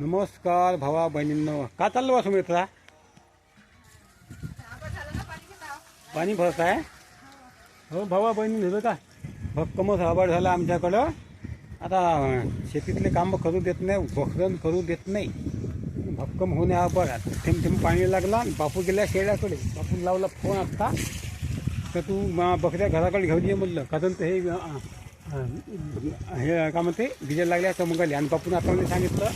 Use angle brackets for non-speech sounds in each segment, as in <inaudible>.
नमस्कार भावा बहिणींनो. का चाललो बा सुमित्रा? पाणी भरत आहे? हो भावा बहिणी झालं का? भक्कमच आबाड झाला आमच्याकडं. आता शेतीतले कामं करू देत नाही बखरण करू देत नाही. भक्कम होणे आबाड आता थेंब थेंब पाणी लागला आणि बापू गेल्या शेळ्याकडे. बापू लावला फोन आत्ता. तर तू बकऱ्या घराकडे घेऊन ये म्हणलं. कारण ते हे हे का म्हणते डिझेल लागल्या आली आणि बापून आता सांगितलं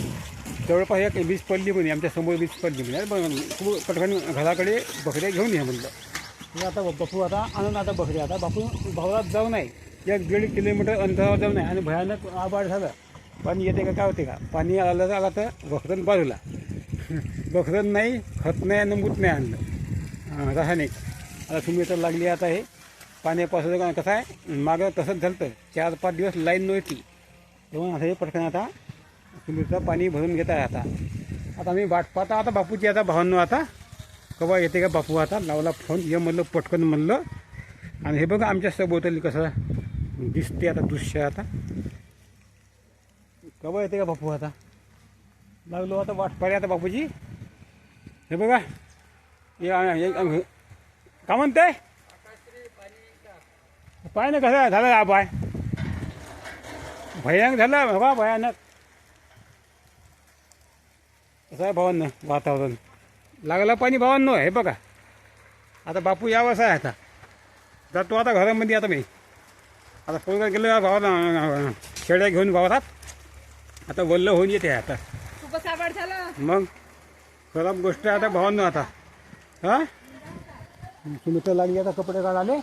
जवळपास एक वीज पडली म्हणे आमच्यासमोर वीज पडली म्हणे. पण तू पटकन घराकडे बकऱ्या घेऊन ये म्हणलं. आता बापू आता आणून आता बकऱ्या. आता बापू भावरात जाऊ नाही. एक दीड किलोमीटर अंतरावर जाऊ नाही. आणि भयानक आबाड झालं. पाणी येते का काय होते का? पाणी आलं तर आला तर बखरण बाजूला. बखरण नाही खत नाही आणि मूत नाही आणलं. रासायनिक आता तुम्ही तर लागली आता हे. पाण्यापासून का कसं आहे? मागं तसंच झालं तर चार पाच दिवस लाईन नव्हती. तेव्हा असं हे पटकन आता तुम्हीचं पाणी भरून घेत आहे आता. आता मी वाट पाहता आता बापूची आता भावांनो आता. कवा येते का बापू आता? लावला फोन ये म्हणलं पटकन म्हणलं. आणि हे बघा आमच्या सभोवताली कसं दिसते आता दृश्य आता. कवा येते का बापू आता? लागलो आता वाट पाहिली आता बापूजी हे बघा. हे काय का म्हणते पाय ना कसं झालं हा पाय? भयानक झालं बाबा भयानक. कसं आहे भावांनो वातावरण? लागलं पाणी भावांनो हे बघा. आता बापू यावंच आहे आता. जातो आता घरामध्ये आता मी. आता पोरगा गेलो भावाला शेळ्या घेऊन भावात आता वल्ल होऊन येते आता. खूपच आवड झालं. मग? खराब गोष्ट आहे आता भावांनो आता. हा? तुम्ही तर लागली आता कपडे काढाले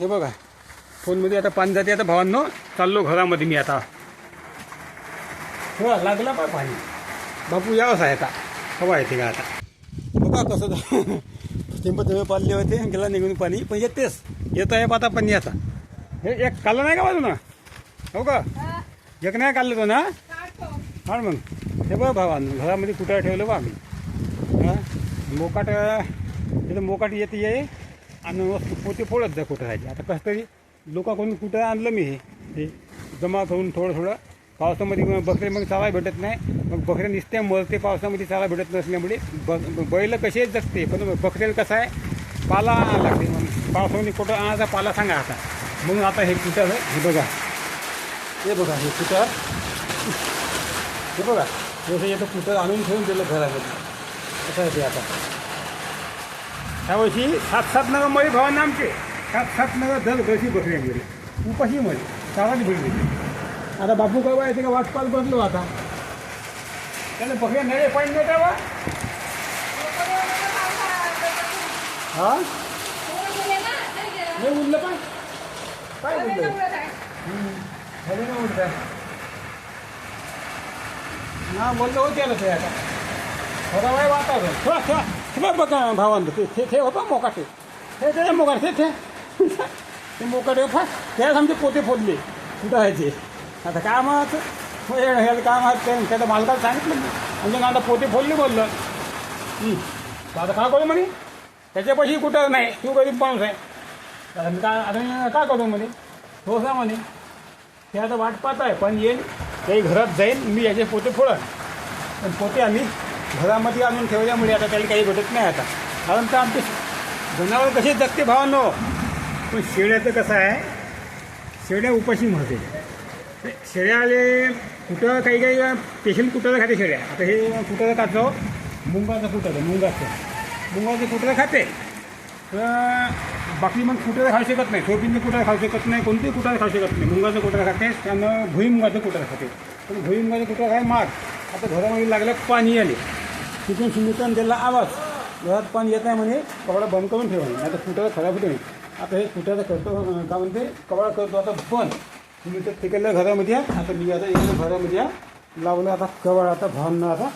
हे बघा. फोनमध्ये आता पाणी जाते. आता भावांनो चाललो घरामध्ये मी आता. हो लागला पाय पाणी. बापू यावंच आहे आता. हवा येते का आता? बघा कसं. थेंब थेंब पाडले होते. गेला निघून पाणी. पण येतेच. येत आहे आता पाणी आता. हे एक काढलं नाही का बाजून? हो का? एक नाही काढलं तो ना. हा मग. हे बघ भावानं घरामध्ये कुठं ठेवलं बा आम्ही? हा? मोकाट तिथं मोकाट येते ये. आणि वस्तू पोते फोडत जा कुठं राहायचे आता कसं तरी लोकांकडून कुठं आणलं मी हे? हे जमा करून थोडं थोडं पावसामध्ये मग बकरे मग चावा भेटत नाही. मग बकऱ्या निसत्या मरते पावसामध्ये चावा भेटत नसल्यामुळे ब बैल कसे जगते? पण बकऱ्याला कसं आहे? पाला लागते. मग पावसामध्ये कुठं आणायचा पाला सांगा आता. म्हणून आता हे कुठं हे बघा. हे बघा हे कुठं? हे बघा. जसं येतं कुठं आणून ठेवून दिलं घरामध्ये. कसं आहे ते आता. ह्या वर्षी सात सात नगर मळे भावांना आमचे. सात सात नगर दर गशी बकरी गेली उपाशी मध्ये. चालाच भेटली आता बापू कवा येते का? वाटपाल बसलो आता. त्याला बकऱ्या नळे पाणी नाही का? हा? ना? नाही उरलं पण. काय उरलं काय? झाले ना उरलं हा बोललो होते आलं ते आता. थोडा वेळ वातावरण. थोडा बघा भावांत ते ते ते होता मोकाटे हे ते मोकाट ते ते मोकाटे फार त्याच आमचे पोते फोडले कुठं आहे ते आता काय मग हे काम आहे ते त्याच्या मालकाला सांगितलं मी म्हणजे ना आता पोते फोडले बोललं आता काय करू म्हणे त्याच्यापाशी कुठं नाही तू गरीब माणूस आहे आता मी काय आता मी काय करू म्हणे हो सांग म्हणे ते आता वाट पाहत आहे पण येईल ते घरात जाईल मी याचे पोते फोडन पण पोते आम्ही घरामध्ये आणून ठेवल्यामुळे आता त्याला काही भेटत नाही आता. कारण तर आमचे जनावर कसे जगते भावांनो? पण शेळ्याचं कसं आहे? शेळ्या उपाशी म्हणते शेळ्याले कुठं काही काही पेशंट कुठं खाते शेळ्या? आता हे कुठं खातो? मुंगाचं कुठं मुंगाचं. मुंगाचं कुठं खाते? तर बाकी मग कुठं खाऊ शकत नाही. सोयाबीनचं कुठं खाऊ शकत नाही कोणतेही कुठं खाऊ शकत नाही. मुंगाचं कुठं खाते? त्यानं भुईमुगाचं कुठं खाते? पण भुईमुगाचं कुठं काय माग आता घरामध्ये लागलं पाणी आले. तिथून सुमितन दिला आवाज. घरात पाणी येत नाही म्हणे कपडा बंद करून ठेवा नाही आता कुठं खराब होते आता हे कुठं करतो काय म्हणते कपडा करतो आता बंद. तुम्ही तर तिकडल्या घरामध्ये या आता मी आता इकडे घरामध्ये या लावलं आता कवळ आता भावना आता.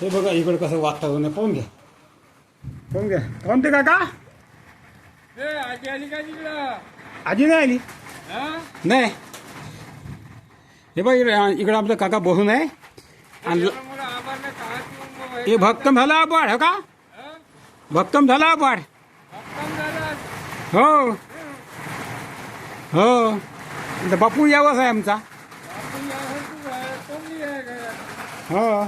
हे बघा इकडं कसं वातावरण आहे. पाहून घ्या. पाहून घ्या. पाहून ते काका? आजी आली का तिकडं? आजी नाही आली? नाही. हे बघ इकडे इकडं आपलं काका बसून आहे. आणि ते हे भक्कम झाला आबाड हो का? भक्कम झाला आबाड हो। हो। बापू यावाच आहे आमचा. हो।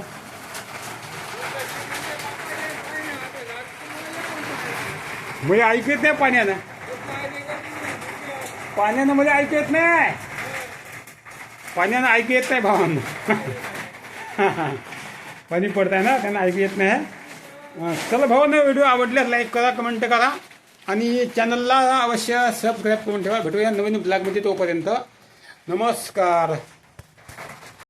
म्हणजे ऐकू येत नाही पाण्यानं. पाण्यानं म्हणजे ऐकू येत नाही. पाण्यानं ऐकू येत नाही भावांना. <laughs> पाणी पडत आहे ना त्यांना ऐकू येत नाही. चला भाऊ ना व्हिडिओ आवडल्यास लाईक करा कमेंट करा. आणि चॅनलला अवश्य सबस्क्राईब करून ठेवा. भेटूया नवीन ब्लॉगमध्ये तोपर्यंत. नमस्कार.